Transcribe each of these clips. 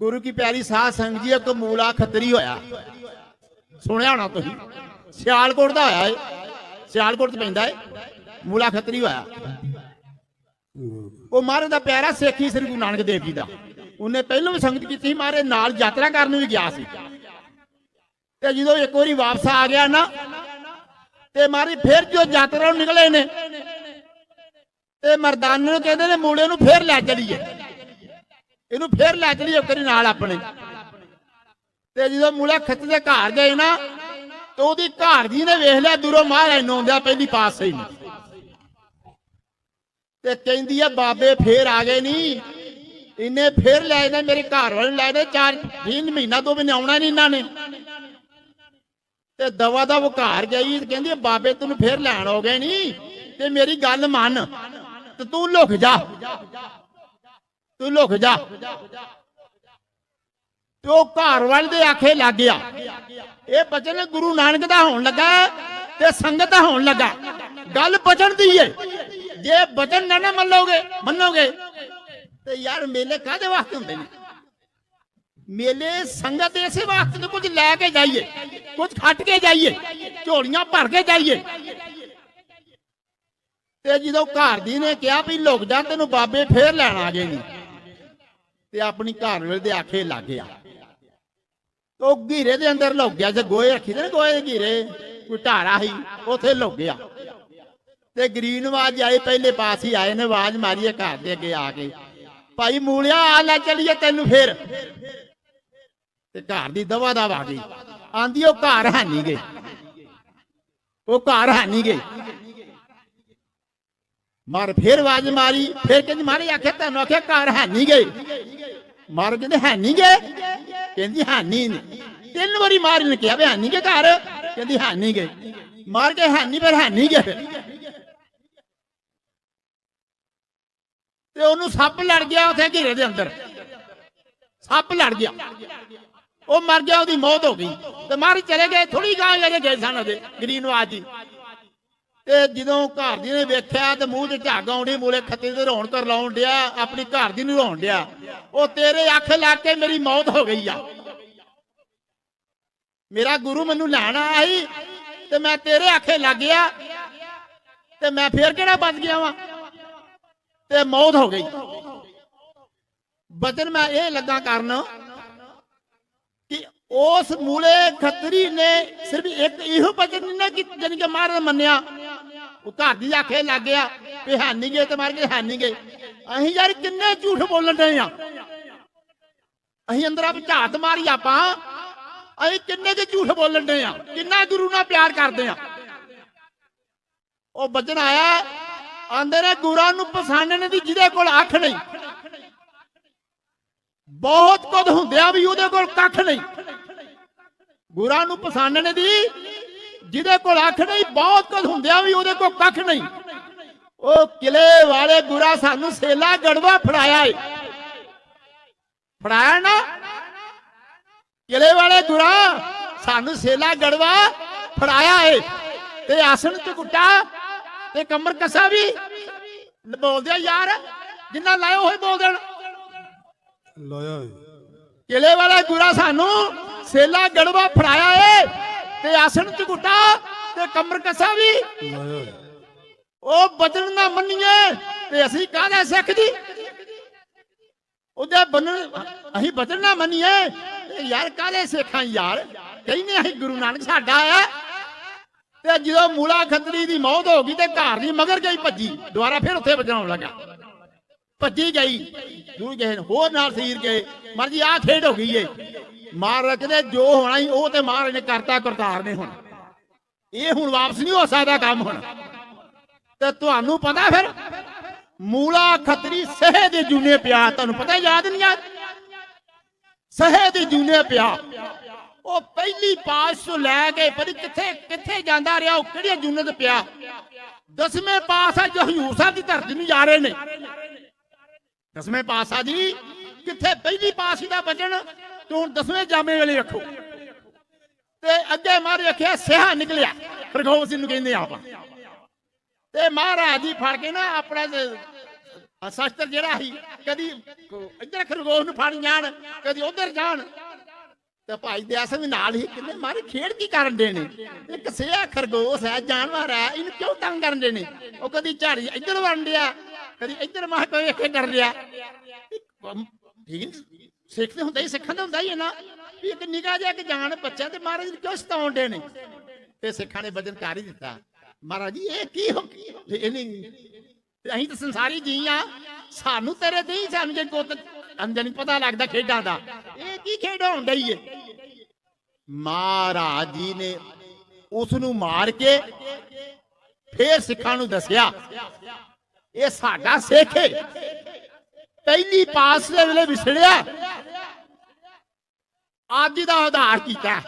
ਗੁਰੂ ਕੀ ਪਿਆਰੀ ਸਾਧ ਸੰਗਤ ਜੀ ਇੱਕ ਮੂਲਾ ਖੱਤਰੀ ਹੋਇਆ। ਸੁਣਿਆ ਹੋਣਾ ਤੁਸੀਂ? ਸਿਆਲਕੋਟ ਦਾ ਹੋਇਆ ਏ ਸਿਆਲਕੋਟ ਚ ਪੈਂਦਾ ਏ ਮੂਲਾ ਖੱਤਰੀ ਹੋਇਆ। ਉਹ ਮਹਾਰਾਜ ਦਾ ਪਿਆਰਾ ਸੇਖੀ ਸ੍ਰੀ ਗੁਰੂ ਨਾਨਕ ਦੇਵ ਜੀ ਦਾ। ਉਹਨੇ ਪਹਿਲਾਂ ਵੀ ਸੰਗਤ ਕੀਤੀ ਮਹਾਰਾਜ ਨਾਲ ਯਾਤਰਾ ਕਰਨ ਵੀ ਗਿਆ ਸੀ। ਤੇ ਜਦੋਂ ਇੱਕ ਵਾਰੀ ਵਾਪਸ ਆ ਗਿਆ ਨਾ, ਤੇ ਮਾਰੀ ਫਿਰ ਜੋ ਯਾਤਰਾ ਨੂੰ ਨਿਕਲੇ ਨੇ, ਤੇ ਮਰਦਾਨੇ ਨੂੰ ਕਹਿੰਦੇ ਨੇ, ਮੂਲੇ ਨੂੰ ਫਿਰ ਲੈ ਚਲੀਏ। ਇਹਨੂੰ ਫਿਰ ਲੈ ਚਲੀਏ ਕਰੀ ਨਾਲ ਆਪਣੇ। ਤੇ ਜਦੋਂ ਮੂਲਾ ਖੱਤ ਦੇ ਘਰ ਗਏ ਨਾ, ਤੇ ਉਹਦੀ ਘਰ ਜੀ ਨੇ ਵੇਖ ਲਿਆ, ਦੂਰੋਂ ਮਹਾਰਾਜ ਨੂੰ ਆਉਂਦਿਆ ਪਹਿਲੀ ਪਾਸੇ ਹੀ ਤੇ ਕਹਿੰਦੀ ਆ, ਬਾਬੇ ਫੇਰ ਆ ਗਏ ਨਹੀਂ ਇਹਨੇ ਫੇਰ ਲੈ ਜਾਣਾ ਮੇਰੇ ਘਰ ਵਾਲੇ ਨੂੰ ਲੈ ਜਾਣਾ ਚਾਰ, ਤਿੰਨ ਮਹੀਨਾ ਦੋ ਵੀ ਆਉਣਾ ਨਹੀਂ ਇਹਨਾਂ ਨੇ। ਤੇ ਦਵਾ ਦਾ ਉਹ ਘਰ ਗਈ, ਤੇ ਕਹਿੰਦੀ ਬਾਬੇ ਤੈਨੂੰ ਫੇਰ ਲੈਣ ਹੋ ਗਏ ਨਹੀਂ ਤੇ ਮੇਰੀ ਗੱਲ ਮੰਨ, ਤੇ ਤੂੰ ਲੁਕ ਜਾ। ਤੂੰ ਲੁਕ ਜਾ। ਤੇ ਉਹ ਘਰ ਵਾਲੇ ਦੇ ਆਖੇ ਲੱਗ ਗਿਆ। ਇਹ ਬਚਨ ਗੁਰੂ ਨਾਨਕ ਦਾ ਹੋਣ ਲੱਗਾ ਤੇ ਸੰਗਤ ਦਾ ਹੋਣ ਲੱਗਾ। ਗੱਲ ਬਚਨ ਦੀ ਏ। ਜੇ ਬਚਨ ਨਾ ਨਾ ਮੰਨੋਗੇ ਮੰਨੋਗੇ। ਤੇ ਯਾਰ ਮੇਲੇ ਕਾਦੇ ਵਾਸਤੇ ਹੁੰਦੇ ਨੇ? ਮੇਲੇ ਸੰਗਤ ਇਸੇ ਵਾਸਤੇ ਨੂੰ ਕੁਝ ਲੈ ਕੇ ਜਾਈਏ, ਕੁਝ ਖੱਟ ਕੇ ਜਾਈਏ, ਝੋਲੀਆਂ ਭਰ ਕੇ ਜਾਈਏ। ਤੇ ਜਦੋਂ ਘਰ ਦੀ ਨੇ ਕਿਹਾ ਵੀ ਲੁਕ ਜਾ, ਤੈਨੂੰ ਬਾਬੇ ਫੇਰ ਲੈਣ ਆ ਜਾਏਗੀ। ਤੇ ਆਪਣੀ ਘਰ ਵਾਲੇ ਦੇ ਆਖੇ ਲੱਗ ਗਿਆ। ਉਹ ਘੀਰੇ ਦੇ ਅੰਦਰ ਲੁਕ ਗਿਆ, ਜੇ ਗੋਏ ਰੱਖੀ ਦੇ ਨਾ ਗੋਏ ਘੀਰੇ, ਕੋਈ ਢਾਰਾ ਸੀ, ਉੱਥੇ ਲੁਕ ਗਿਆ। ਤੇ ਗਰੀਨ ਆਵਾਜ਼ ਆਈ, ਪਹਿਲੇ ਪਾਸ ਹੀ ਆਏ ਨੇ, ਆਵਾਜ਼ ਮਾਰੀਏ ਘਰ ਦੇ ਅੱਗੇ ਆ ਕੇ। ਭਾਈ ਮੂਲਿਆ, ਆ ਲੈ ਚਲੀਏ ਤੈਨੂੰ ਫੇਰ। ਤੇ ਘਰ ਦੀ ਦਵਾ ਦਾ ਆ ਗਈ। ਆਂਦੀ, ਉਹ ਘਰ ਹੈ ਨਹੀਂ ਗਏ ਉਹ ਘਰ ਹੈ ਨਹੀਂ ਗਏ ਮਾਰ ਫੇਰ ਆਵਾਜ਼ ਮਾਰੀ, ਫੇਰ ਕਹਿੰਦੀ ਮਾਰੇ ਆਖਿਆ ਤੈਨੂੰ ਆਖਿਆ ਘਰ ਹੈ ਨਹੀਂ ਗਏ ਮਾਰ ਕਹਿੰਦੇ ਹੈ ਨਹੀਂ ਗਏ ਕਹਿੰਦੀ ਹੈ ਨਹੀਂ ਤਿੰਨ ਵਾਰੀ ਮਾਰ ਨੇ ਕਿਹਾ ਵੀ ਹੈ ਨਹੀਂ ਗਏ ਘਰ। ਕਹਿੰਦੀ ਹੈ ਨਹੀਂ ਗਏ ਮਾਰ ਕੇ ਹੈ ਨਹੀਂ ਪਰ ਹੈ ਨਹੀਂ ਗਏ ਤੇ ਉਹਨੂੰ ਸੱਪ ਲੜ ਗਿਆ ਉੱਥੇ ਘੇਰੇ ਦੇ ਅੰਦਰ। ਸੱਪ ਲੜ ਗਿਆ। ਉਹ ਮਰ ਗਿਆ, ਉਹਦੀ ਮੌਤ ਹੋ ਗਈ। ਤੇ ਮਾਰੀ ਚਲੇ ਗਏ ਥੋੜੀ ਗਾਂ ਜਿਹੜੇ ਗਏ ਸਨ ਉਹਦੇ ਗਰੀਨਵਾਜ ਜੀ ਤੇ ਜਦੋਂ ਘਰ ਦੀ ਨੇ ਵੇਖਿਆ ਤੇ ਮੂੰਹ 'ਚ ਝੱਗ ਆਉਣੀ ਮੂਲੇ ਖੱਤੇ ਤੇ ਰੋਣ ਕਰ ਲਾਉਣ ਡਿਆ, ਆਪਣੀ ਘਰ ਦੀ ਨੂੰ ਰੋਣ ਡਿਆ। ਉਹ ਤੇਰੇ ਅੱਖ ਲੱਗ ਕੇ ਮੇਰੀ ਮੌਤ ਹੋ ਗਈ ਆ। ਮੇਰਾ ਗੁਰੂ ਮੈਨੂੰ ਲੈਣ ਆਇਆ ਸੀ ਤੇ ਮੈਂ ਤੇਰੇ ਆਖੇ ਲੱਗ ਗਿਆ ਤੇ ਮੈਂ ਫੇਰ ਕਿਹੜਾ ਬਚ ਗਿਆ ਵਾਂ? ਤੇ ਮੌਤ ਹੋ ਗਈ। ਬਚਨ ਮੈਂ ਇਹ ਲੱਗਾ ਕਰਨ ਕਿ ਉਸ ਮੂਲੇ ਖੱਤਰੀ ਨੇ ਸਿਰਫ ਇੱਕ ਇਹੋ ਬਚਨ ਨਹੀਂ ਨਾ ਕਿ ਜਾਨੀ ਕਿ ਮਹਾਰਾਜ ਮੰਨਿਆ। ਉਹ ਘਰ ਦੀ ਆਖੇ ਲੱਗ ਗਿਆ ਵੀ ਹੈ ਨਹੀਂ ਗਏ ਤੇ ਮਾਰ ਕੇ ਹੈ ਨਹੀਂ ਗਏ ਅਸੀਂ ਯਾਰ ਕਿੰਨੇ ਝੂਠ ਬੋਲਣ ਦੇ ਆ। ਅਸੀਂ ਅੰਦਰ ਆਪ ਝਾਤ ਮਾਰੀ ਆਪਾਂ। ਅਸੀਂ ਕਿੰਨੇ ਕੇ ਝੂਠ ਬੋਲਣ ਦੇ ਆ। ਕਿੰਨਾ ਗੁਰੂ ਨਾਲ ਪਿਆਰ ਕਰਦੇ ਆ। ਉਹ ਬਚਨ ਆਇਆ, ਆਂਦੇ ਨੇ ਗੁਰਾਂ ਨੂੰ ਪਛਾਣਨ ਦੀ ਜਿਹਦੇ ਕੋਲ ਅੱਖ ਨਹੀਂ। ਬਹੁਤ ਕੁਝ ਹੁੰਦਿਆ ਵੀ ਉਹਦੇ ਕੋਲ ਕੱਖ ਨਹੀਂ। ਗੁਰਾਂ ਨੂੰ ਪਛਾਣਨ ਦੀ ਜਿਹਦੇ ਕੋਲ ਅੱਖ ਨਹੀਂ ਬਹੁਤ ਕੁਝ ਹੁੰਦਿਆ ਵੀ ਉਹਦੇ ਕੋਲ ਕੱਖ ਨਹੀਂ। ਉਹ ਕਿਲੇ ਵਾਲੇ ਗੁਰਾ ਸਾਨੂੰ ਸੇਲਾ ਗੜਵਾ ਫੜਾਇਆ ਏ। ਫੜਾਇਆ ਨਾ? ਕਿਲੇ ਵਾਲੇ ਗੁਰਾ ਸਾਨੂੰ ਸੇਲਾ ਗੜਵਾ ਫੜਾਇਆ ਏ। ਤੇ ਆਸਣ ਚ ਗੁੱਟਾ ਤੇ ਕਮਰ ਕਸਾ ਵੀ। ਬੋਲਦੇ ਆ ਯਾਰ ਜਿੰਨਾ ਲਾਇਓ ਹੋਏ ਬੋਲ ਦੇਣ। ਲਾਇਆ ਏ। ਕਿਲੇ ਵਾਲਾ ਗੁਰਾ ਸਾਨੂੰ ਸੇਲਾ ਗੜਵਾ ਫੜਾਇਆ ਏ। ਤੇ ਆਸਣ ਚ ਗੁੱਟਾ ਤੇ ਕਮਰ ਕਸਾ ਵੀ। ਉਹ ਬਚਨ ਨਾ ਮੰਨੀਏ ਤੇ ਅਸੀਂ ਕਾਹਦਾ ਸਿੱਖ ਜੀ? ਉਹਦੇ ਬੰਨਣ ਅਸੀਂ ਬਚਨ ਨਾ ਮੰਨੀਏ ਤੇ ਯਾਰ ਕਾਹਦੇ ਸਿੱਖਾਂ ਯਾਰ? ਕਹਿੰਦੇ ਅਸੀਂ ਗੁਰੂ ਨਾਨਕ ਸਾਡਾ ਆ ਤੇ ਜਦੋਂ ਮੂਲਾ ਖੱਤਰੀ ਦੀ ਮੌਤ ਹੋ ਗਈ ਤੇ ਘਰ ਦੀ ਮਗਰ ਗਈ ਭੱਜੀ, ਦੁਬਾਰਾ ਫਿਰ ਉੱਥੇ ਵਜਾਉਣ ਲੱਗਾ। ਭੱਜੀ ਗਈ ਦੂਰ ਗਏ ਹੋਰ ਨਾਲ ਸੀਰ ਗਏ ਮਰਜ਼ੀ ਆ ਖੇਡ ਹੋ ਗਈ ਏ। ਮਹਾਰਾਜ ਕਹਿੰਦੇ, ਜੋ ਹੋਣਾ ਸੀ ਉਹ ਤੇ ਮਹਾਰਾਜ ਨੇ ਕਰਤਾ, ਕਰਤਾਰ ਨੇ ਹੁਣ। ਇਹ ਹੁਣ ਵਾਪਸ ਨਹੀਂ ਹੋ ਸਕਦਾ ਕੰਮ ਹੁਣ। ਤੇ ਤੁਹਾਨੂੰ ਪਤਾ ਫਿਰ, ਮੂਲਾ ਖੱਤਰੀ ਸਹਿ ਦੇ ਜੂਨੇ ਪਿਆ। ਤੁਹਾਨੂੰ ਪਤਾ ਯਾਦ ਨਹੀਂ ਯਾਦ? ਸਹੇ ਦੇ ਜੂਨੇ ਪਿਆ। ਉਹ ਪਹਿਲੀ ਪਾਸ ਤੋਂ ਲੈ ਕੇ ਪਰ ਕਿੱਥੇ ਕਿੱਥੇ ਜਾਂਦਾ ਰਿਹਾ, ਉਹ ਕਿਹੜੀਆਂ ਜੂਨੇ ਤੇ ਪਿਆ? ਦਸਵੇਂ ਪਾਸ ਆ, ਜੋ ਹਯੂਰ ਸਾਹਿਬ ਦੀ ਧਰਤੀ ਨੂੰ ਜਾ ਰਹੇ ਨੇ। ਦਸਵੇਂ ਪਾਸਾ ਜੀ, ਕਿੱਥੇ ਪਹਿਲੀ ਪਾਸੀ ਦਾ ਬਚਨ ਤੂੰ ਹੁਣ ਦਸਵੇਂ ਜਾਮੇ ਵੇਲੇ ਰੱਖੋ। ਤੇ ਅੱਗੇ ਮਾਰ ਰੱਖਿਆ ਸਿਹਾ ਨਿਕਲਿਆ। ਖਰਗੋਸ਼ ਸਿੰਘ ਨੂੰ ਕਹਿੰਦੇ ਆਪਾਂ। ਤੇ ਮਹਾਰਾਜ ਜੀ ਫੜ ਕੇ ਨਾ ਆਪਣਾ ਸ਼ਸਤਰ ਜਿਹੜਾ ਸੀ, ਕਦੀ ਇੱਧਰ ਖਰਗੋਸ਼ ਨੂੰ ਫੜ ਜਾਣ, ਕਦੀ ਉਧਰ ਜਾਣ। ਤੇ ਭਾਈ ਦਿਆ ਸਿੰਘ ਵੀ ਨਾਲ ਹੀ ਕਿੰਨੇ ਮਾਰੇ, ਖੇਡ ਕੀ ਕਰਨ ਦੇ ਨੇ? ਇੱਕ ਸਿਆ ਖਰਗੋਸ਼ ਹੈ, ਜਾਨਵਰ ਹੈ, ਇਹਨੂੰ ਕਿਉਂ ਤੰਗ ਕਰਨ ਦੇ ਨੇ? ਉਹ ਕਦੀ ਝਾੜੀ ਇੱਧਰ ਵੰਡ ਡਿਆ ਕਦੀ ਇੱਧਰ ਮਾਹ ਕੋਈ ਵੇਖ ਕੇ ਡਰ ਲਿਆ ਸਿੱਖ ਤੇ ਹੁੰਦਾ ਹੀ ਸਿੱਖਣ ਦਾ ਹੁੰਦਾ ਹੀ ਨਾ ਵੀ ਇੱਕ ਨਿਗਾਹ ਜਿਹਾ ਕਿ ਜਾਣ ਬੱਚਾ ਤੇ ਮਹਾਰਾਜ ਕਿਉਂ ਸਤਾਉਣ ਨੇ? ਤੇ ਸਿੱਖਾਂ ਨੇ ਵਜਨ ਕਰ ਹੀ ਦਿੱਤਾ। ਮਹਾਰਾਜ ਜੀ, ਇਹ ਕੀ ਹੋ ਤੇ ਇਹਨੇ ਅਸੀਂ ਤਾਂ ਸੰਸਾਰੀ ਜੀ ਆ। ਸਾਨੂੰ ਤੇਰੇ ਤੇ ਹੀ ਸਾਨੂੰ ਜੇ ਕੁੱਤ ਅੰਦਰ ਨਹੀਂ ਪਤਾ ਲੱਗਦਾ ਖੇਡਾਂ ਦਾ। ਇਹ ਕੀ ਖੇਡ ਹੋਣ ਡਈ ਏ? ਮਹਾਰਾਜ ਜੀ ਨੇ ਉਸ ਨੂੰ ਮਾਰ ਕੇ ਫੇਰ ਸਿੱਖਾਂ ਨੂੰ ਦੱਸਿਆ। ਇਹ ਸਾਡਾ ਸਿੱਖ ਏ। ਪਹਿਲੀ ਪਾਸ ਦੇ ਵੇਲੇ ਵਿਛੜਿਆ। ਅੱਜ ਦਾ ਆਧਾਰ ਕੀਤਾ।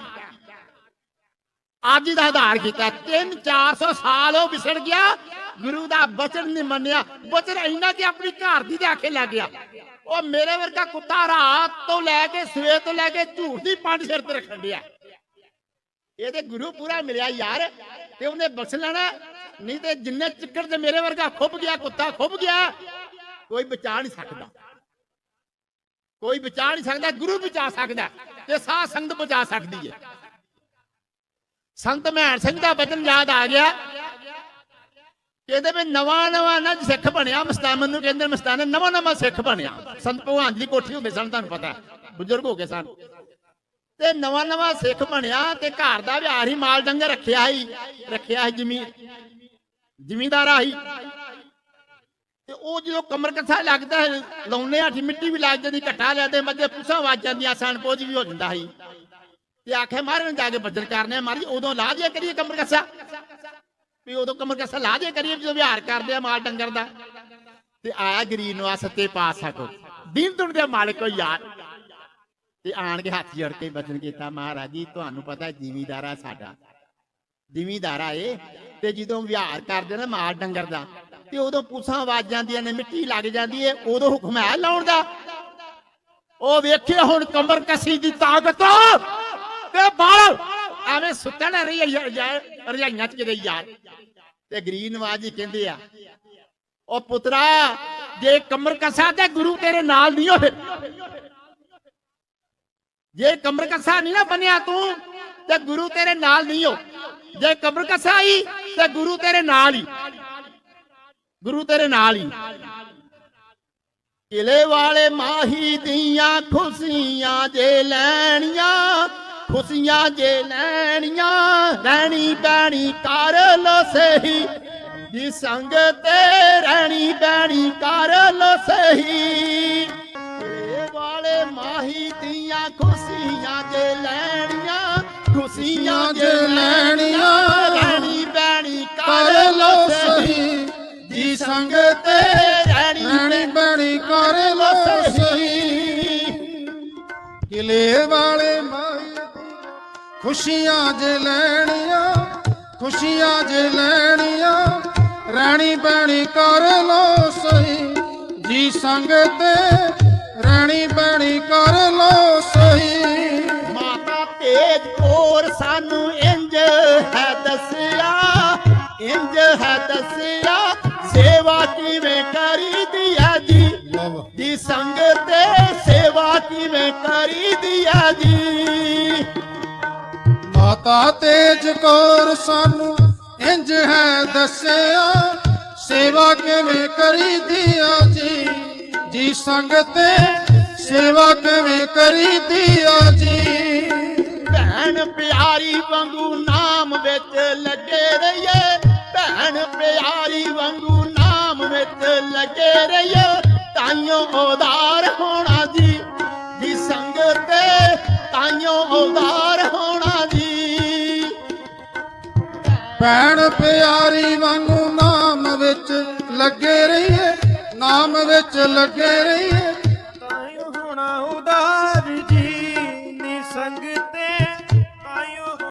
ਅੱਜ ਦਾ ਆਧਾਰ ਕੀਤਾ। 3 400 ਸਾਲ ਉਹ ਵਿਛੜ ਗਿਆ। ਗੁਰੂ ਦਾ ਬਚਨ ਨਹੀਂ ਮੰਨਿਆ। ਬਚਨ ਇੰਨਾ ਕਿ ਆਪਣੀ ਘਰ ਦੀ ਤੇ ਆਖੇ ਲੱਗ ਗਿਆ। ਉਹ ਮੇਰੇ ਵਰਗਾ ਕੁੱਤਾ ਰਾਤ ਤੋਂ ਲੈ ਕੇ, ਸਵੇਰ ਤੋਂ ਲੈ ਕੇ ਝੂਠ ਦੀ ਪੰਡ ਸਿਰ ਤੇ ਰੱਖਣ ਡਿਆ। ਇਹ ਤੇ ਗੁਰੂ ਪੂਰਾ ਮਿਲਿਆ ਯਾਰ। ਤੇ ਉਹਨੇ ਬਖਸ਼ ਲੈਣਾ। ਨਹੀਂ ਤੇ ਜਿੰਨੇ ਚੱਕਰ ਤੇ ਮੇਰੇ ਵਰਗਾ ਖੁੱਭ ਗਿਆ, ਕੁੱਤਾ ਖੁੱਭ ਗਿਆ, ਕੋਈ ਬਚਾ ਨਹੀਂ ਸਕਦਾ। ਕੋਈ ਬਚਾ ਨਹੀਂ ਸਕਦਾ, ਗੁਰੂ ਬਚਾ ਸਕਦਾ ਤੇ ਸਾਧ ਸੰਗਤ ਬਚਾ ਸਕਦੀ ਹੈ। ਸੰਤ ਮਹਿਣ ਸਿੰਘ ਦਾ ਬਚਨ ਯਾਦ ਆ ਗਿਆ। ਕਹਿੰਦੇ ਵੀ ਨਵਾਂ ਨਵਾਂ ਨਾ ਸਿੱਖ ਬਣਿਆ, ਮਸਤਾਨ ਨੂੰ ਕਹਿੰਦੇ ਮਸਤਾਨ ਨਵਾਂ ਨਵਾਂ ਸਿੱਖ ਬਣਿਆ। ਸੰਤ ਭਗਵਾਨ ਦੀ ਕੋਠੀ ਹੁੰਦੇ ਸਨ, ਤੁਹਾਨੂੰ ਪਤਾ, ਬਜ਼ੁਰਗ ਹੋ ਗਏ ਸਨ। ਤੇ ਨਵਾਂ ਨਵਾਂ ਸਿੱਖ ਬਣਿਆ ਤੇ ਘਰ ਦਾ ਵਿਹਾਰ ਹੀ ਮਾਲ ਡੰਗਰ ਰੱਖਿਆ ਹੀ, ਰੱਖਿਆ ਸੀ ਜ਼ਮੀਨ। ਜ਼ਿਮੀਂਦਾਰ ਆਹੀ। ਤੇ ਉਹ ਜਦੋਂ ਕਮਰ ਕੱਥਾ ਲੱਗਦਾ ਹੈ, ਲਾਉਨੇ ਹੱਥ ਮਿੱਟੀ ਵੀ ਲੱਗ ਜਾਂਦੀ ਘੱਟਾ ਲੈਦੇ ਮੱਝੇ ਪੁੱਛਾਂ ਵੱਜ ਜਾਂਦੀਆਂ ਸਣ ਪੋਜ ਵੀ ਹੋ ਜਾਂਦਾ ਸੀ। ਤੇ ਆਖੇ ਮਾਰਨ ਜਾ ਕੇ ਬੱਜਰ ਕਰਨੇ ਮਾਰੀ ਉਦੋਂ ਲਾ ਦਿਆ ਕਰੀਏ ਕਮਰ ਕੱਸਾ ਵੀ ਉਦੋਂ ਕਮਰ ਕੱਸਾ ਲਾ ਦਿਆ ਕਰੀਏ ਜਦੋਂ ਵਿਹਾਰ ਕਰਦੇ ਆ ਮਾਲ ਡੰਗਰ ਦਾ। ਤੇ ਆਇਆ ਗਰੀਬ ਨੂੰ ਆ ਸੱਤੇ ਪਾ ਸਕੋ ਦਿਨ ਦੁਨ ਦੇ ਮਾਲਕੋ ਯਾਰ। ਤੇ ਆਣ ਕੇ ਹੱਥ ਜੜ ਕੇ ਬਚਨ ਕੀਤਾ ਮਹਾਰਾਜ ਜੀ ਤੁਹਾਨੂੰ ਪਤਾ ਜ਼ਿਮੀਦਾਰਾ ਸਾਡਾ। ਜ਼ਿਮੀਦਾਰਾ ਏ ਤੇ ਜਦੋਂ ਵਿਹਾਰ ਕਰਦੇ ਨਾ ਮਾਲ ਡੰਗਰ ਦਾ, ਤੇ ਉਦੋਂ ਪੁੱਛਾਂ ਵੱਜ ਜਾਂਦੀਆਂ ਨੇ, ਮਿੱਟੀ ਲੱਗ ਜਾਂਦੀ ਏ, ਉਦੋਂ ਹੁਕਮ ਹੈ ਲਾਉਣ ਦਾ। ਉਹ ਵੇਖਿਆ ਹੁਣ ਕਮਰ ਕਸੀ ਦੀ ਤਾਕਤ ਤੇ ਬਾਲ ਐਵੇਂ ਸੁੱਤਣ ਰਹੀ ਰਜਾਈਆਂ ਚ ਕਿਤੇ ਯਾਰ। ਤੇ ਗਰੀਬ ਨਵਾਜ ਜੀ ਕਹਿੰਦੇ ਆ, ਉਹ ਪੁੱਤਰਾ, ਜੇ ਕਮਰ ਕਸਾ ਤੇ ਗੁਰੂ ਤੇਰੇ ਨਾਲ ਨਹੀਂ ਹੋਵੇ ਜੇ ਕਮਰ ਕਸਾ ਨਹੀਂ ਨਾ ਬਣਿਆ ਤੂੰ, ਤੇ ਗੁਰੂ ਤੇਰੇ ਨਾਲ ਨਹੀਂ ਹੋ। ਜੇ ਕਮਰ ਕਸਾ ਤੇ ਗੁਰੂ ਤੇਰੇ ਨਾਲ ਹੀ। ਗੁਰੂ ਤੇਰੇ ਨਾਲ ਹੀ। ਕਿਲੇ ਵਾਲੇ ਮਾਹੀ ਦੀਆਂ ਖੁਸ਼ੀਆਂ ਜੇ ਲੈਣੀਆਂ, ਖੁਸ਼ੀਆਂ ਜੇ ਲੈਣੀਆਂ, ਰਹਿਣੀ ਬੈਣੀ ਕਰ ਲੋ ਸਹੀ। ਜੀ ਸੰਗ ਤੇ ਰਹਿਣੀ ਬੈਣੀ ਕਰ ਲੋ ਸਹੀ। ਕਿਲੇ ਵਾਲੇ ਮਾਹੀ ਦੀਆਂ ਖੁਸ਼ੀਆਂ ਜੇ ਲੈਣੀਆਂ, ਖੁਸ਼ੀਆਂ ਜੇ ਕਿਲੇ ਵਾਲੇ ਮਾਈ ਖੁਸ਼ੀਆਂ ਜੇ ਲੈਣੀਆਂ, ਖੁਸ਼ੀਆਂ ਜੇ ਲੈਣੀਆਂ ਰਾਣੀ ਬਣੀ ਕਰ ਲੋ ਸਹੀ। ਜੀ ਸੰਗ ਤੇ ਰਾਣੀ ਬਣੀ ਕਰ ਲੋ ਸਹੀ। ਮਾਤਾ ਤੇਜ ਕੋਰ ਸਾਨੂੰ ਇੰਜ ਹੈ ਦੱਸਿਆ, ਇੰਜ ਹੈ ਦੱਸਿਆ, ਸੇਵਾ ਕਿਵੇਂ ਮਾਤਾ ਤੇਜ ਕੌਰ ਸਾਨੂੰ ਇੰਜ ਹੈ ਦੱਸਿਆ, ਸੇਵਾ ਕਿਵੇਂ ਕਰੀਦੀ ਆ ਜੀ? ਜੀ ਸੰਗਤੇ, ਸੇਵਾ ਕਿਵੇਂ ਕਰੀਦੀ ਆ ਜੀ? ਭੈਣ ਪਿਆਰੀ ਵਾਂਗੂ ਨਾਮ ਵਿੱਚ ਲੱਗੇ ਰਹੀਏ। ਭੈਣ ਪਿਆਰੀ ਵਾਂਗੂ ਨਾਮ ਵਿੱਚ ਲੱਗੇ ਰਹੀਏ। ਤਾਈਓ ਉਦਾਰ ਹੋਣਾ ਜੀ। ਜੀ ਸੰਗਤ, ਤਾਈਓ ਉਦਾਰ ਹੋਣਾ ਭੈਣ ਪਿਆਰੀ ਵਾਂਗੂ ਨਾਮ ਵਿੱਚ ਲੱਗੇ ਰਹੀਏ ਨਾਮ ਵਿੱਚ ਲੱਗੇ ਰਹੀਏ।